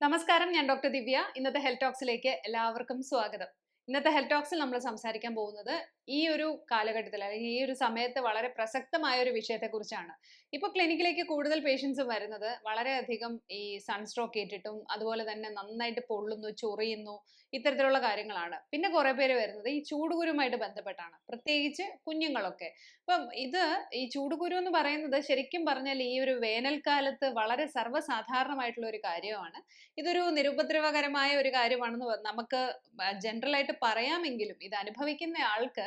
നമസ്കാരം ഞാൻ ഡോക്ടർ ദിവ്യ. ഇന്നത്തെ ഹെൽത്ത് ടോക്സിലേക്ക് എല്ലാവർക്കും സ്വാഗതം. ഇന്നത്തെ ഹെൽത്ത് ടോക്സിൽ നമ്മൾ സംസാരിക്കാൻ പോകുന്നത് ഈ ഒരു കാലഘട്ടത്തിൽ അല്ലെങ്കിൽ ഈ ഒരു സമയത്ത് വളരെ പ്രസക്തമായ ഒരു വിഷയത്തെക്കുറിച്ചാണ്. ഇപ്പോൾ ക്ലിനിക്കിലേക്ക് കൂടുതൽ പേഷ്യൻസ് വരുന്നത് വളരെയധികം ഈ സൺസ്ട്രോക്ക് ഏറ്റിട്ടും അതുപോലെ തന്നെ നന്നായിട്ട് പൊള്ളുന്നു ചൊറിയുന്നു ഇത്തരത്തിലുള്ള കാര്യങ്ങളാണ്. പിന്നെ കുറെ പേര് വരുന്നത് ഈ ചൂടുകുരുമായിട്ട് ബന്ധപ്പെട്ടാണ്. പ്രത്യേകിച്ച് കുഞ്ഞുങ്ങളൊക്കെ. അപ്പം ഇത് ഈ ചൂടുകുരു എന്ന് പറയുന്നത് ശരിക്കും പറഞ്ഞാൽ ഈ ഒരു വേനൽക്കാലത്ത് വളരെ സർവസാധാരണമായിട്ടുള്ള ഒരു കാര്യമാണ്. ഇതൊരു നിരുപദ്രവകരമായ ഒരു കാര്യമാണെന്ന് നമുക്ക് ജനറൽ ആയിട്ട് പറയാമെങ്കിലും ഇത് അനുഭവിക്കുന്ന ആൾക്ക്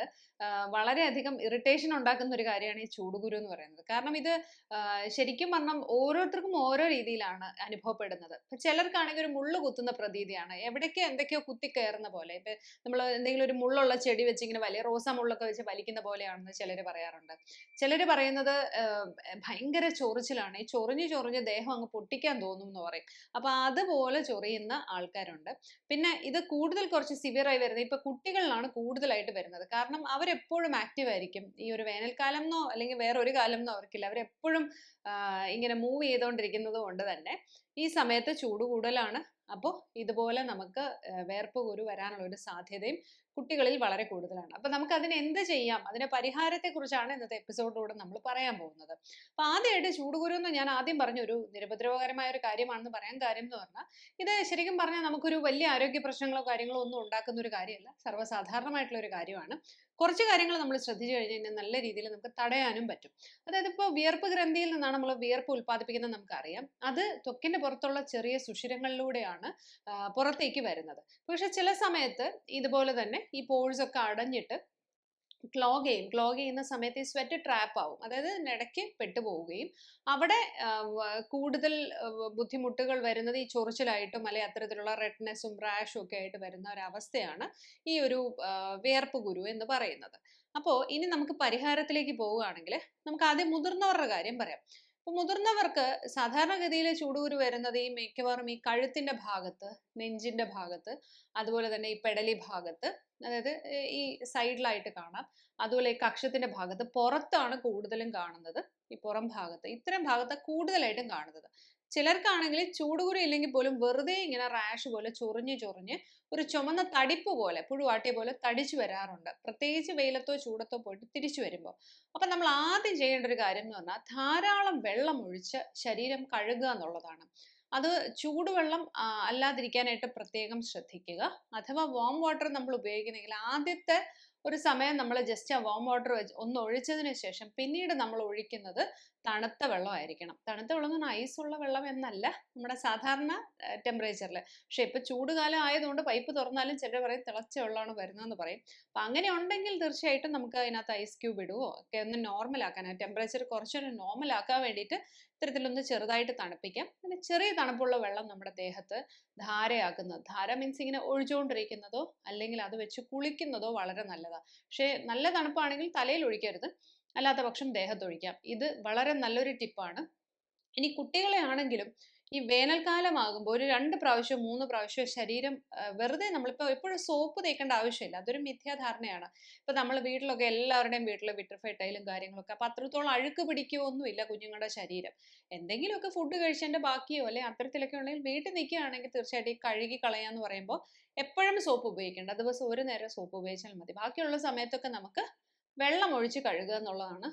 വളരെയധികം ഇറിറ്റേഷൻ ഉണ്ടാക്കുന്ന ഒരു കാര്യമാണ് ഈ ചൂടുകുരു എന്ന് പറയുന്നത്. കാരണം ഇത് ശരിക്കും പറഞ്ഞാൽ ഓരോരുത്തർക്കും ഓരോ രീതിയിലാണ് അനുഭവപ്പെടുന്നത്. ചിലർക്കാണെങ്കിൽ ഒരു മുള്ളു കുത്തുന്ന പ്രതീതിയാണ്. എവിടേക്കോ എന്തൊക്കെയോ കുത്തി കയറുന്ന പോലെ. ഇപ്പൊ നമ്മൾ എന്തെങ്കിലും ഒരു മുള്ളുള്ള ചെടി വെച്ച് ഇങ്ങനെ വലിയ റോസാ മുള്ളൊക്കെ വെച്ച് വലിക്കുന്ന പോലെയാണെന്ന് ചിലർ പറയാറുണ്ട്. ചിലർ പറയുന്നത് ഭയങ്കര ചൊറിച്ചിലാണ്. ഈ ചൊറിഞ്ഞ് ചൊറിഞ്ഞ് ദേഹം അങ്ങ് പൊട്ടിക്കാൻ തോന്നും എന്ന് പറയും. അപ്പൊ അതുപോലെ ചൊറിയുന്ന ആൾക്കാരുണ്ട്. പിന്നെ ഇത് കൂടുതൽ കുറച്ച് സിവിയറായി വരുന്നത് ഇപ്പൊ കുട്ടികളിലാണ് കൂടുതലായിട്ട് വരുന്നത്. കാരണം അവരെപ്പോഴും ആക്റ്റീവ് ആയിരിക്കും ഈ ഒരു വേനൽക്കാലം എന്നോ അല്ലെങ്കിൽ വേറെ ഒരു കാലം എന്നോ അവർക്കില്ല. അവരെപ്പോഴും ഇങ്ങനെ മൂവ് ചെയ്തുകൊണ്ടിരിക്കുന്നത് കൊണ്ട് തന്നെ ഈ സമയത്ത് ചൂട് കൂടുതലാണ്. അപ്പോൾ ഇതുപോലെ നമുക്ക് വേർപ്പ് കുരു വരാനുള്ള ഒരു സാധ്യതയും കുട്ടികളിൽ വളരെ കൂടുതലാണ്. അപ്പൊ നമുക്ക് അതിന് എന്ത് ചെയ്യാം? അതിന്റെ പരിഹാരത്തെ കുറിച്ചാണ് ഇന്നത്തെ എപ്പിസോഡിലൂടെ നമ്മൾ പറയാൻ പോകുന്നത്. അപ്പൊ ആദ്യമായിട്ട് ചൂടുകുരു എന്ന് ഞാൻ ആദ്യം പറഞ്ഞ ഒരു നിരുപദ്രവകരമായ ഒരു കാര്യമാണെന്ന് പറയാൻ കാര്യം എന്ന് പറഞ്ഞാൽ ഇത് ശരിക്കും പറഞ്ഞാൽ നമുക്കൊരു വലിയ ആരോഗ്യ പ്രശ്നങ്ങളോ കാര്യങ്ങളോ ഒന്നും ഉണ്ടാക്കുന്ന ഒരു കാര്യമല്ല. സർവസാധാരണമായിട്ടുള്ള ഒരു കാര്യമാണ്. കുറച്ച് കാര്യങ്ങൾ നമ്മൾ ശ്രദ്ധിച്ചു കഴിഞ്ഞ് കഴിഞ്ഞാൽ നല്ല രീതിയിൽ നമുക്ക് തടയാനും പറ്റും. അതായത് ഇപ്പോൾ വിയർപ്പ് ഗ്രന്ഥിയിൽ നിന്നാണ് നമ്മൾ വിയർപ്പ് ഉൽപ്പാദിപ്പിക്കുന്നത് നമുക്കറിയാം. അത് ത്വക്കിന്റെ പുറത്തുള്ള ചെറിയ സുഷിരങ്ങളിലൂടെയാണ് പുറത്തേക്ക് വരുന്നത്. പക്ഷെ ചില സമയത്ത് ഇതുപോലെ തന്നെ ഈ പോഴ്സ് ഒക്കെ അടഞ്ഞിട്ട് ക്ലോഗ് ചെയ്യും. ക്ലോഗ് ചെയ്യുന്ന സമയത്ത് ഈ സ്വെറ്റ് ട്രാപ്പ് ആവും. അതായത് ഇടയ്ക്ക് പെട്ടുപോവുകയും അവിടെ കൂടുതൽ ബുദ്ധിമുട്ടുകൾ വരുന്നത് ഈ ചൊറിച്ചിലായിട്ടും അല്ലെങ്കിൽ അത്തരത്തിലുള്ള റെഡ്നെസ്സും റാഷും ഒക്കെ ആയിട്ട് വരുന്ന ഒരവസ്ഥയാണ് ഈ ഒരു വിയർപ്പ് ഗുരു എന്ന് പറയുന്നത്. അപ്പോൾ ഇനി നമുക്ക് പരിഹാരത്തിലേക്ക് പോവുകയാണെങ്കിൽ നമുക്ക് ആദ്യം മുതിർന്നവരുടെ കാര്യം പറയാം. അപ്പോൾ മുതിർന്നവർക്ക് സാധാരണഗതിയിൽ ചൂടൂര് വരുന്നത് ഈ മിക്കവാറും ഈ കഴുത്തിന്റെ ഭാഗത്ത് നെഞ്ചിന്റെ ഭാഗത്ത് അതുപോലെ തന്നെ ഈ പെടലി ഭാഗത്ത് അതായത് ഈ സൈഡിലായിട്ട് കാണാം. അതുപോലെ ഈ കക്ഷത്തിന്റെ ഭാഗത്ത് പുറത്താണ് കൂടുതലും കാണുന്നത്. ഈ പുറം ഭാഗത്ത് ഇത്തരം ഭാഗത്ത് കൂടുതലായിട്ടും കാണുന്നത്. ചിലർക്കാണെങ്കിൽ ചൂടുകുരു ഇല്ലെങ്കിൽ പോലും വെറുതെ ഇങ്ങനെ റാഷ് പോലെ ചൊറിഞ്ഞ് ചൊറിഞ്ഞ് ഒരു ചുമന്ന തടിപ്പ് പോലെ പുഴുവാട്ടിയ പോലെ തടിച്ചു വരാറുണ്ട്. പ്രത്യേകിച്ച് വെയിലത്തോ ചൂടത്തോ പോയിട്ട് തിരിച്ചു വരുമ്പോൾ. അപ്പം നമ്മൾ ആദ്യം ചെയ്യേണ്ട ഒരു കാര്യം എന്ന് പറഞ്ഞാൽ ധാരാളം വെള്ളം ഒഴിച്ച് ശരീരം കഴുകുക എന്നുള്ളതാണ്. അത് ചൂടുവെള്ളം അല്ലാതിരിക്കാനായിട്ട് പ്രത്യേകം ശ്രദ്ധിക്കുക. അഥവാ വാം വാട്ടർ നമ്മൾ ഉപയോഗിക്കുന്നെങ്കിൽ ആദ്യത്തെ ഒരു സമയം നമ്മൾ ജസ്റ്റ് ആ വാം വാട്ടർ വെച്ച് ഒന്ന് ഒഴിച്ചതിന് ശേഷം പിന്നീട് നമ്മൾ ഒഴിക്കുന്നത് തണുത്ത വെള്ളമായിരിക്കണം. തണുത്ത വെള്ളം എന്ന് പറഞ്ഞാൽ ഐസുള്ള വെള്ളം എന്നല്ല നമ്മുടെ സാധാരണ ടെമ്പറേച്ചറിൽ പക്ഷേ ഇപ്പോൾ ചൂടുകാലം ആയതുകൊണ്ട് പൈപ്പ് തുറന്നാലും ചിലർ പറയും തിളച്ച വെള്ളമാണ് വരുന്നതെന്ന് പറയും. അപ്പം അങ്ങനെ ഉണ്ടെങ്കിൽ തീർച്ചയായിട്ടും നമുക്ക് അതിനകത്ത് ഐസ് ക്യൂബ് ഇടുവോ? ഒക്കെ ഒന്ന് നോർമലാക്കാൻ ടെമ്പറേച്ചർ കുറച്ചൊന്ന് നോർമലാക്കാൻ വേണ്ടിയിട്ട് ഇത്തരത്തിലൊന്ന് ചെറുതായിട്ട് തണുപ്പിക്കാം. പിന്നെ ചെറിയ തണുപ്പുള്ള വെള്ളം നമ്മുടെ ദേഹത്ത് ധാരയാക്കുന്നത് ധാര മീൻസ് ഇങ്ങനെ ഒഴിച്ചുകൊണ്ടിരിക്കുന്നതോ അല്ലെങ്കിൽ അത് വെച്ച് കുളിക്കുന്നതോ വളരെ നല്ലതാണ് പക്ഷേ നല്ല തണുപ്പാണെങ്കിൽ തലയിൽ ഒഴിക്കരുത്. അല്ലാത്ത പക്ഷം ദേഹത്തൊഴിക്കാം. ഇത് വളരെ നല്ലൊരു ടിപ്പാണ്. ഇനി കുട്ടികളെ ആണെങ്കിലും ഈ വേനൽക്കാലമാകുമ്പോൾ ഒരു രണ്ട് പ്രാവശ്യം മൂന്ന് പ്രാവശ്യം ശരീരം വെറുതെ നമ്മളിപ്പോൾ എപ്പോഴും സോപ്പ് തേക്കേണ്ട ആവശ്യമില്ല. അതൊരു മിഥ്യാധാരണയാണ്. ഇപ്പം നമ്മൾ വീട്ടിലൊക്കെ എല്ലാവരുടെയും വീട്ടിൽ വിട്രിഫൈ ടൈലും കാര്യങ്ങളൊക്കെ അപ്പം അത്രത്തോളം അഴുക്ക് പിടിക്കുകയോ ഒന്നുമില്ല കുഞ്ഞുങ്ങളുടെ ശരീരം. എന്തെങ്കിലുമൊക്കെ ഫുഡ് കഴിച്ചതിന്റെ ബാക്കിയോ അല്ലെങ്കിൽ അത്തരത്തിലൊക്കെ ഉണ്ടെങ്കിൽ വീട്ടിൽ നിൽക്കുകയാണെങ്കിൽ തീർച്ചയായിട്ടും ഈ കഴുകി കളയാന്ന് പറയുമ്പോൾ എപ്പോഴും സോപ്പ് ഉപയോഗിക്കേണ്ട. ദിവസം ഒരു നേരം സോപ്പ് ഉപയോഗിച്ചാൽ മതി. ബാക്കിയുള്ള സമയത്തൊക്കെ നമുക്ക് വെള്ളം ഒഴിച്ച് കഴുകുക എന്നുള്ളതാണ്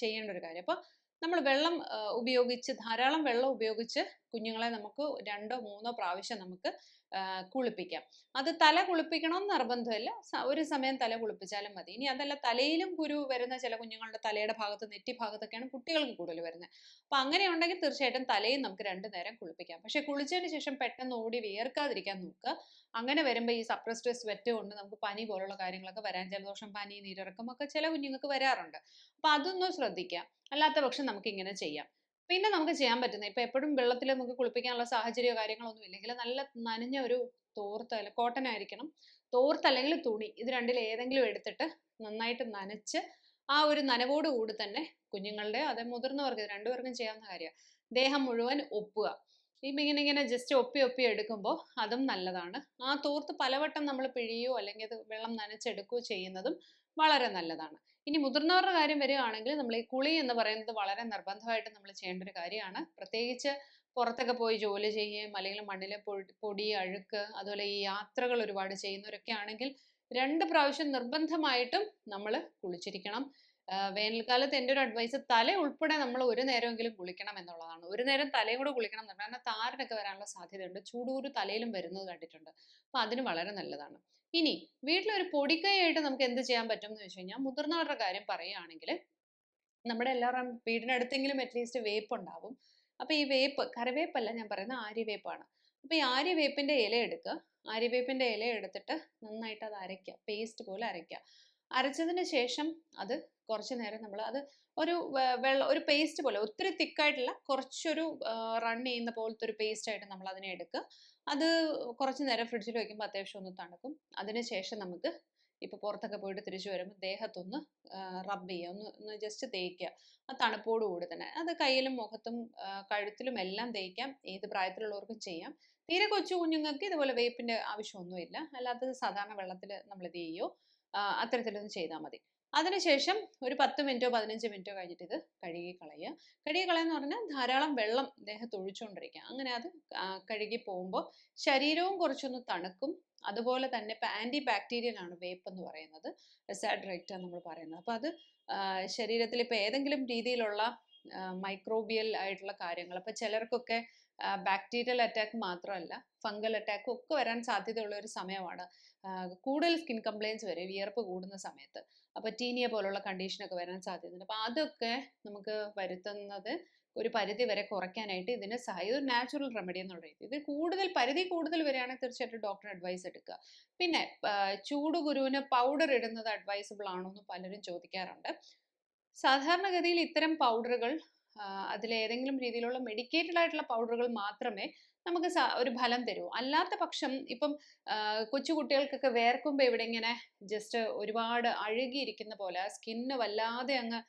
ചെയ്യേണ്ട ഒരു കാര്യം. അപ്പൊ നമ്മൾ വെള്ളം ഉപയോഗിച്ച് ധാരാളം വെള്ളം ഉപയോഗിച്ച് കുഞ്ഞുങ്ങളെ നമുക്ക് രണ്ടോ മൂന്നോ പ്രാവശ്യം നമുക്ക് കുളിപ്പിക്കാം. അത് തല കുളിപ്പിക്കണം നിർബന്ധമില്ല. ഒരു സമയം തല കുളിപ്പിച്ചാലും മതി. ഇനി അതല്ല തലയിലും കുരു വരുന്ന ചില കുഞ്ഞുങ്ങളുടെ തലയുടെ ഭാഗത്ത് നെറ്റി ഭാഗത്തൊക്കെയാണ് കുട്ടികൾക്ക് കൂടുതൽ വരുന്നത്. അപ്പൊ അങ്ങനെ ഉണ്ടെങ്കിൽ തീർച്ചയായിട്ടും തലയും നമുക്ക് രണ്ടു നേരം കുളിപ്പിക്കാം. പക്ഷെ കുളിച്ചതിന് ശേഷം പെട്ടെന്ന് ഓടി വിയർക്കാതിരിക്കാൻ നോക്കുക. അങ്ങനെ വരുമ്പോൾ ഈ സപ്രസ്ഡ് സ്വെറ്റ് കൊണ്ട് നമുക്ക് പനി പോലുള്ള കാര്യങ്ങളൊക്കെ വരാൻ ജലദോഷം പനി നീരിറക്കം ഒക്കെ ചില കുഞ്ഞുങ്ങൾക്ക് വരാറുണ്ട്. അപ്പൊ അതൊന്നും ശ്രദ്ധിക്കാം. അല്ലാത്ത പക്ഷം നമുക്ക് ഇങ്ങനെ ചെയ്യാം. പിന്നെ നമുക്ക് ചെയ്യാൻ പറ്റുന്നത്. ഇപ്പൊ എപ്പോഴും വെള്ളത്തിൽ നമുക്ക് കുളിപ്പിക്കാനുള്ള സാഹചര്യമോ കാര്യങ്ങളോ ഒന്നും ഇല്ലെങ്കിൽ നല്ല നനഞ്ഞ ഒരു തോർത്ത് അല്ല കോട്ടൺ ആയിരിക്കണം. തോർത്ത് അല്ലെങ്കിൽ തുണി ഇത് രണ്ടിൽ ഏതെങ്കിലും എടുത്തിട്ട് നന്നായിട്ട് നനച്ച് ആ ഒരു നനവോട് കൂടി തന്നെ കുഞ്ഞുങ്ങളുടെ അതെ മുതിർന്നവർക്ക് രണ്ടുപേർക്കും ചെയ്യാവുന്ന കാര്യമാണ്. ദേഹം മുഴുവൻ ഒപ്പുക. ഇപ്പം ഇങ്ങനെ ഇങ്ങനെ ജസ്റ്റ് ഒപ്പി ഒപ്പി എടുക്കുമ്പോൾ അതും നല്ലതാണ്. ആ തോർത്ത് പലവട്ടം നമ്മൾ പിഴിയോ അല്ലെങ്കിൽ അത് വെള്ളം നനച്ചെടുക്കുകയോ ചെയ്യുന്നതും വളരെ നല്ലതാണ്. ഇനി മുതിർന്നവരുടെ കാര്യം വരികയാണെങ്കിൽ നമ്മൾ ഈ കുളി എന്ന് പറയുന്നത് വളരെ നിർബന്ധമായിട്ട് നമ്മൾ ചെയ്യേണ്ട ഒരു കാര്യമാണ്. പ്രത്യേകിച്ച് പുറത്തൊക്കെ പോയി ജോലി ചെയ്യുകയും അല്ലെങ്കിൽ മണ്ണിലെ പൊടി അഴുക്ക് അതുപോലെ ഈ യാത്രകൾ ഒരുപാട് ചെയ്യുന്നവരൊക്കെ ആണെങ്കിൽ രണ്ട് പ്രാവശ്യം നിർബന്ധമായിട്ടും നമ്മൾ കുളിച്ചിരിക്കണം. വേനൽക്കാലത്ത് എന്റെ ഒരു അഡ്വൈസ് തല ഉൾപ്പെടെ നമ്മൾ ഒരു നേരമെങ്കിലും കുളിക്കണം എന്നുള്ളതാണ്. ഒരു നേരം തലയും കൂടെ കുളിക്കണം എന്നുള്ളത് കാരണം താരനൊക്കെ വരാനുള്ള സാധ്യതയുണ്ട്. ചൂടൂര് തലയിലും വരുന്നത് കണ്ടിട്ടുണ്ട്. അപ്പം അതിന് വളരെ നല്ലതാണ്. ഇനി വീട്ടിലൊരു പൊടിക്കൈയായിട്ട് നമുക്ക് എന്ത് ചെയ്യാൻ പറ്റും എന്ന് വെച്ച് കഴിഞ്ഞാൽ മുതിർന്നവരുടെ കാര്യം പറയുകയാണെങ്കിൽ നമ്മുടെ എല്ലാവരും വീടിനടുത്തെങ്കിലും അറ്റ്ലീസ്റ്റ് വേപ്പ് ഉണ്ടാവും. അപ്പൊ ഈ വേപ്പ് കറിവേപ്പല്ല ഞാൻ പറയുന്നത് ആര്യവേപ്പാണ്. അപ്പൊ ഈ ആര്യവേപ്പിന്റെ ഇല എടുക്കുക. ആര്യവേപ്പിന്റെ ഇല എടുത്തിട്ട് നന്നായിട്ട് അത് അരയ്ക്കുക. പേസ്റ്റ് പോലെ അരയ്ക്കുക. അരച്ചതിന് ശേഷം അത് കുറച്ച് നേരം നമ്മൾ അത് ഒരു വെള്ളം ഒരു പേസ്റ്റ് പോലെ ഒത്തിരി തിക്കായിട്ടുള്ള കുറച്ചൊരു റൺ ചെയ്യുന്ന പോലത്തെ ഒരു പേസ്റ്റ് ആയിട്ട് നമ്മൾ അതിനെ എടുക്കുക. അത് കുറച്ച് നേരം ഫ്രിഡ്ജിൽ വെക്കുമ്പോൾ അത്യാവശ്യം ഒന്ന് തണുക്കും. അതിന് ശേഷം നമുക്ക് ഇപ്പൊ പുറത്തൊക്കെ പോയിട്ട് തിരിച്ചു വരുമ്പോൾ ദേഹത്തൊന്ന് റബ്ബ് ചെയ്യുക. ഒന്ന് ഒന്ന് ജസ്റ്റ് തേക്കുക. ആ തണുപ്പോട് കൂടി തന്നെ. അത് കയ്യിലും മുഖത്തും കഴുത്തിലും എല്ലാം തേക്കാം. ഏത് പ്രായത്തിലുള്ളവർക്കും ചെയ്യാം. തീരെ കൊച്ചു കുഞ്ഞുങ്ങൾക്ക് ഇതുപോലെ വേപ്പിന്റെ ആവശ്യമൊന്നുമില്ല. അല്ലാത്തത് സാധാരണ വെള്ളത്തിൽ നമ്മൾ ഇത് ചെയ്യോ അത്തരത്തിലൊന്ന് ചെയ്താൽ മതി. അതിനുശേഷം ഒരു പത്ത് മിനിറ്റോ പതിനഞ്ച് മിനിറ്റോ കഴിഞ്ഞിട്ട് ഇത് കഴുകി കളയുക. കഴുകി കളയെന്ന് പറഞ്ഞാൽ ധാരാളം വെള്ളം ദേഹത്ത് ഒഴിച്ചുകൊണ്ടിരിക്കുക അങ്ങനെ അത് കഴുകി പോകുമ്പോൾ ശരീരവും കുറച്ചൊന്ന് തണുക്കും. അതുപോലെ തന്നെ ഇപ്പം ആന്റി ബാക്ടീരിയൽ ആണ് വേപ്പ് എന്ന് പറയുന്നത്. റെസാഡ്രൈറ്റ് നമ്മൾ പറയുന്നത്. അപ്പോൾ അത് ശരീരത്തിൽ ഇപ്പോൾ ഏതെങ്കിലും രീതിയിലുള്ള മൈക്രോബിയൽ ആയിട്ടുള്ള കാര്യങ്ങൾ. അപ്പോൾ ചിലർക്കൊക്കെ ബാക്ടീരിയൽ അറ്റാക്ക് മാത്രമല്ല ഫംഗൽ അറ്റാക്ക് ഒക്കെ വരാൻ സാധ്യതയുള്ള ഒരു സമയമാണ്. കൂടുതൽ സ്കിൻ കംപ്ലയിൻസ് വരെ വിയർപ്പ് കൂടുന്ന സമയത്ത്. അപ്പോൾ ടീനിയ പോലുള്ള കണ്ടീഷനൊക്കെ വരാൻ സാധ്യതയുണ്ട്. അപ്പോൾ അതൊക്കെ നമുക്ക് വരുത്തുന്നത് ഒരു പരിധി വരെ കുറയ്ക്കാനായിട്ട് ഇതിന് സഹായം ഒരു നാച്ചുറൽ റെമഡി എന്നുള്ള രീതി ഇത് കൂടുതൽ പരിധി കൂടുതൽ വരികയാണെങ്കിൽ തീർച്ചയായിട്ടും ഡോക്ടർ അഡ്വൈസ് എടുക്കുക. പിന്നെ ചൂട് ഗുരുവിന് പൗഡർ ഇടുന്നത് അഡ്വൈസബിൾ ആണോ എന്ന് പലരും ചോദിക്കാറുണ്ട്. സാധാരണഗതിയിൽ ഇത്തരം പൗഡറുകൾ അതിലേതെങ്കിലും രീതിയിലുള്ള മെഡിക്കേറ്റഡ് ആയിട്ടുള്ള പൗഡറുകൾ മാത്രമേ നമുക്ക് ഒരു ഫലം തരൂ. അല്ലാത്ത പക്ഷം ഇപ്പം കൊച്ചു കുട്ടികൾക്കൊക്കെ വേർക്കുമ്പോൾ ഇവിടെ ഇങ്ങനെ ജസ്റ്റ് ഒരുപാട് അഴുകിയിരിക്കുന്ന പോലെ സ്കിന്ന് വല്ലാതെ അങ്ങ്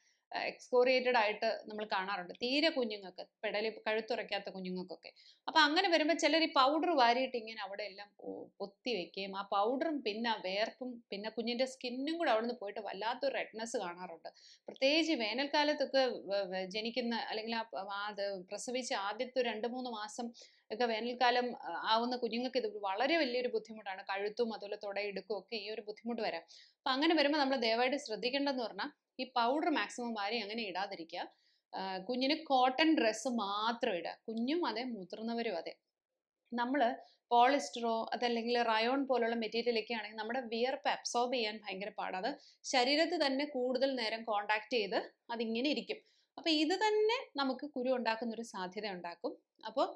എക്സ്കോറിയേറ്റഡ് ആയിട്ട് നമ്മൾ കാണാറുണ്ട്. തീരെ കുഞ്ഞുങ്ങൾക്ക് പെടലി കഴുത്തുറയ്ക്കാത്ത കുഞ്ഞുങ്ങൾക്കൊക്കെ. അപ്പൊ അങ്ങനെ വരുമ്പോൾ ചിലർ ഈ പൗഡർ വാരിയിട്ട് ഇങ്ങനെ അവിടെ എല്ലാം പൊത്തി വെക്കുകയും ആ പൗഡറും പിന്നെ ആ വേർപ്പും പിന്നെ കുഞ്ഞിന്റെ സ്കിന്നും കൂടെ അവിടെ നിന്ന് പോയിട്ട് വല്ലാത്തൊരു റെഡ്നെസ് കാണാറുണ്ട്. പ്രത്യേകിച്ച് വേനൽക്കാലത്തൊക്കെ ജനിക്കുന്ന അല്ലെങ്കിൽ ആ പ്രസവിച്ച ആദ്യത്തെ രണ്ട് മൂന്ന് മാസം ഒക്കെ വേനൽക്കാലം ആവുന്ന കുഞ്ഞുങ്ങൾക്ക് ഇത് വളരെ വലിയൊരു ബുദ്ധിമുട്ടാണ്. കഴുത്തും അതുപോലെ തുടയെടുക്കും ഒക്കെ ഈ ഒരു ബുദ്ധിമുട്ട് വരാം അപ്പൊ അങ്ങനെ വരുമ്പോൾ നമ്മൾ ദയവായിട്ട് ശ്രദ്ധിക്കേണ്ടതെന്ന് പറഞ്ഞാൽ ഈ പൗഡർ മാക്സിമം വാരി അങ്ങനെ ഇടാതിരിക്കുക കുഞ്ഞിന് കോട്ടൺ ഡ്രസ്സ് മാത്രം ഇടുക കുഞ്ഞും അതെ മുതിർന്നവരും അതെ. നമ്മൾ പോളിസ്റ്ററോ അതല്ലെങ്കിൽ റയോൺ പോലുള്ള മെറ്റീരിയലൊക്കെ ആണെങ്കിൽ നമ്മുടെ വിയർപ്പ് അബ്സോർബ് ചെയ്യാൻ ഭയങ്കര പാടാണ് അത് ശരീരത്തിൽ തന്നെ കൂടുതൽ നേരം കോണ്ടാക്ട് ചെയ്ത് അതിങ്ങനെ ഇരിക്കും. അപ്പൊ ഇത് തന്നെ നമുക്ക് കുരു ഉണ്ടാക്കുന്ന ഒരു സാധ്യത ഉണ്ടാക്കും. അപ്പോൾ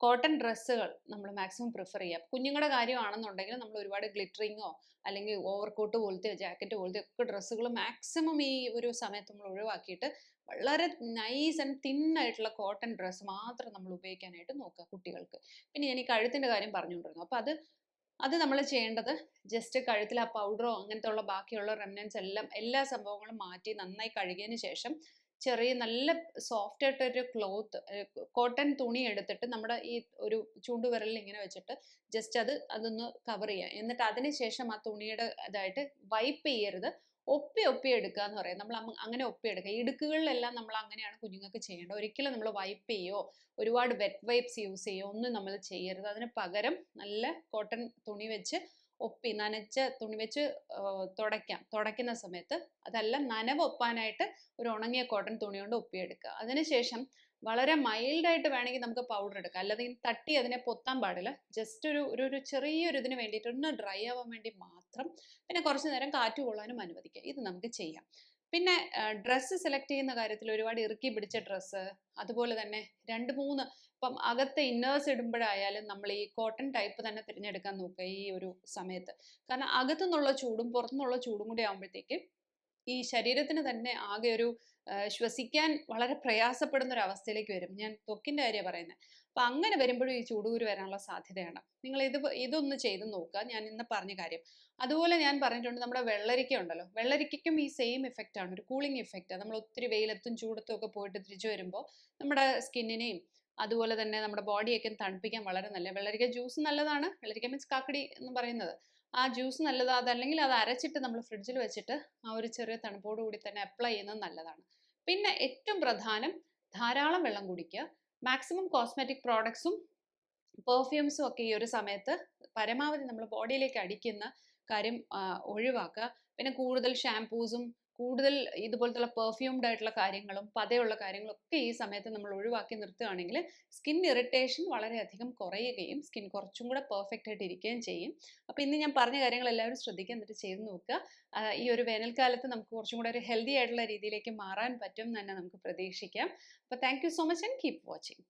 കോട്ടൺ ഡ്രസ്സുകൾ നമ്മൾ മാക്സിമം പ്രിഫർ ചെയ്യുക. കുഞ്ഞുങ്ങളുടെ കാര്യമാണെന്നുണ്ടെങ്കിൽ നമ്മൾ ഒരുപാട് ഗ്ലിറ്ററിങ്ങോ അല്ലെങ്കിൽ ഓവർകോട്ട് പോലത്തെ ജാക്കറ്റ് പോലത്തെ ഒക്കെ ഡ്രസ്സുകൾ മാക്സിമം ഈ ഒരു സമയത്ത് നമ്മൾ ഒഴിവാക്കിയിട്ട് വളരെ നൈസ് ആൻഡ് തിൻ ആയിട്ടുള്ള കോട്ടൺ ഡ്രസ്സ് മാത്രം നമ്മൾ ഉപയോഗിക്കാനായിട്ട് നോക്കുക കുട്ടികൾക്ക്. പിന്നെ ഞാൻ ഈ കഴുത്തിന്റെ കാര്യം പറഞ്ഞുകൊണ്ടിരുന്നു. അപ്പോൾ അത് അത് നമ്മൾ ചെയ്യേണ്ടത് ജസ്റ്റ് കഴുത്തിൽ ആ പൗഡറോ അങ്ങനത്തെ ഉള്ള ബാക്കിയുള്ള റെമനൻസ് എല്ലാം എല്ലാ സംഭവങ്ങളും മാറ്റി നന്നായി കഴുകിയതിന് ശേഷം ചെറിയ നല്ല സോഫ്റ്റ് ആയിട്ടൊരു ക്ലോത്ത് കോട്ടൺ തുണി എടുത്തിട്ട് നമ്മുടെ ഈ ഒരു ചൂണ്ടുവിരലിൽ ഇങ്ങനെ വെച്ചിട്ട് ജസ്റ്റ് അത് അതൊന്ന് കവർ ചെയ്യുക എന്നിട്ട് അതിന് ശേഷം ആ തുണിയുടെ ഇതായിട്ട് വൈപ്പ് ചെയ്യരുത്. ഒപ്പി ഒപ്പി എടുക്കുക എന്ന് പറയും. നമ്മൾ അങ്ങനെ ഒപ്പി എടുക്കുക. ഇടുക്കുകളിലെല്ലാം നമ്മൾ അങ്ങനെയാണ് കുഞ്ഞുങ്ങൾക്ക് ചെയ്യേണ്ടത്. ഒരിക്കലും നമ്മൾ വൈപ്പ് ചെയ്യോ ഒരുപാട് വെറ്റ് വൈപ്സ് യൂസ് ചെയ്യോ ഒന്നും നമ്മൾ ചെയ്യരുത്. അതിന് പകരം നല്ല കോട്ടൺ തുണി വെച്ച് ഒപ്പി നനച്ച തുണി വെച്ച് തുടയ്ക്കാം. തുടയ്ക്കുന്ന സമയത്ത് അതെല്ലാം നനവ് ഒപ്പാനായിട്ട് ഒരു ഉണങ്ങിയ കോട്ടൺ തുണി കൊണ്ട് ഒപ്പിയെടുക്കുക. അതിനുശേഷം വളരെ മൈൽഡായിട്ട് വേണമെങ്കിൽ നമുക്ക് പൗഡർ എടുക്കാം. അല്ലാതെ തട്ടി അതിനെ പൊത്താൻ പാടില്ല. ജസ്റ്റ് ഒരു ഒരു ഒരു ചെറിയൊരു ഇതിന് വേണ്ടിയിട്ട് ഒന്ന് ഡ്രൈ ആവാൻ വേണ്ടി മാത്രം പിന്നെ കുറച്ച് നേരം കാറ്റ് കൊള്ളാനും അനുവദിക്കുക. ഇത് നമുക്ക് ചെയ്യാം. പിന്നെ ഡ്രസ്സ് സെലക്ട് ചെയ്യുന്ന കാര്യത്തിൽ ഒരുപാട് ഇറുക്കി പിടിച്ച ഡ്രസ്സ് അതുപോലെ തന്നെ രണ്ട് മൂന്ന് ഇപ്പം അകത്തെ ഇന്നേഴ്സ് ഇടുമ്പോഴായാലും നമ്മൾ ഈ കോട്ടൺ ടൈപ്പ് തന്നെ തിരഞ്ഞെടുക്കാൻ നോക്കുക ഈ ഒരു സമയത്ത്. കാരണം അകത്തുനിന്നുള്ള ചൂടും പുറത്തുനിന്നുള്ള ചൂടും കൂടി ആകുമ്പോഴത്തേക്ക് ഈ ശരീരത്തിന് തന്നെ ആകെ ഒരു ശ്വസിക്കാൻ വളരെ പ്രയാസപ്പെടുന്ന ഒരു അവസ്ഥയിലേക്ക് വരും. ഞാൻ ത്വക്കിന്റെ കാര്യമാണ് പറയുന്നത്. അപ്പം അങ്ങനെ വരുമ്പോഴും ഈ ചൂടുകുരു വരാനുള്ള സാധ്യതയാണ്. നിങ്ങൾ ഇത് ഇതൊന്ന് ചെയ്ത് നോക്കുക. ഞാൻ ഇന്ന് പറഞ്ഞ കാര്യം. അതുപോലെ ഞാൻ പറഞ്ഞിട്ടുണ്ട് നമ്മുടെ വെള്ളരിക്ക ഉണ്ടല്ലോ. വെള്ളരിക്കും ഈ സെയിം ഇഫക്റ്റ് ആണ്. ഒരു കൂളിംഗ് ഇഫക്റ്റ് നമ്മൾ ഒത്തിരി വെയിലത്തും ചൂടത്തും ഒക്കെ പോയിട്ട് തിരിച്ചു വരുമ്പോൾ നമ്മുടെ സ്കിന്നിനെയും അതുപോലെ തന്നെ നമ്മുടെ ബോഡിയൊക്കെ തണുപ്പിക്കാൻ വളരെ നല്ല വെള്ളരിക്ക ജ്യൂസ് നല്ലതാണ്. വെള്ളരിക്ക മീൻസ് കാക്കടി എന്ന് പറയുന്നത്. ആ ജ്യൂസ് നല്ലതാ അതല്ലെങ്കിൽ അത് അരച്ചിട്ട് നമ്മൾ ഫ്രിഡ്ജിൽ വെച്ചിട്ട് ആ ഒരു ചെറിയ തണുപ്പോട് കൂടി തന്നെ അപ്ലൈ ചെയ്യുന്നത് നല്ലതാണ്. പിന്നെ ഏറ്റവും പ്രധാനം ധാരാളം വെള്ളം കുടിക്കുക. മാക്സിമം കോസ്മെറ്റിക് പ്രോഡക്ട്സും പെർഫ്യൂംസും ഒക്കെ ഈ ഒരു സമയത്ത് പരമാവധി നമ്മൾ ബോഡിയിലേക്ക് അടിക്കുന്ന കാര്യം ഒഴിവാക്കുക. പിന്നെ കൂടുതൽ ഷാംപൂസും കൂടുതൽ ഇതുപോലത്തുള്ള പെർഫ്യൂംഡ് ആയിട്ടുള്ള കാര്യങ്ങളും പതയുള്ള കാര്യങ്ങളും ഒക്കെ ഈ സമയത്ത് നമ്മൾ ഒഴിവാക്കി നിർത്തുകയാണെങ്കിൽ സ്കിൻ ഇറിറ്റേഷൻ വളരെയധികം കുറയുകയും സ്കിൻ കുറച്ചും കൂടെ പെർഫെക്റ്റ് ആയിട്ട് ഇരിക്കുകയും ചെയ്യും. അപ്പോൾ ഇന്ന് ഞാൻ പറഞ്ഞ കാര്യങ്ങൾ എല്ലാവരും ശ്രദ്ധിക്കുക എന്നിട്ട് ചെയ്ത് നോക്കുക. ഈ ഒരു വേനൽക്കാലത്ത് നമുക്ക് കുറച്ചും കൂടെ ഒരു ഹെൽത്തി ആയിട്ടുള്ള രീതിയിലേക്ക് മാറാൻ പറ്റും തന്നെ നമുക്ക് പ്രതീക്ഷിക്കാം. അപ്പോൾ thank so much and keep watching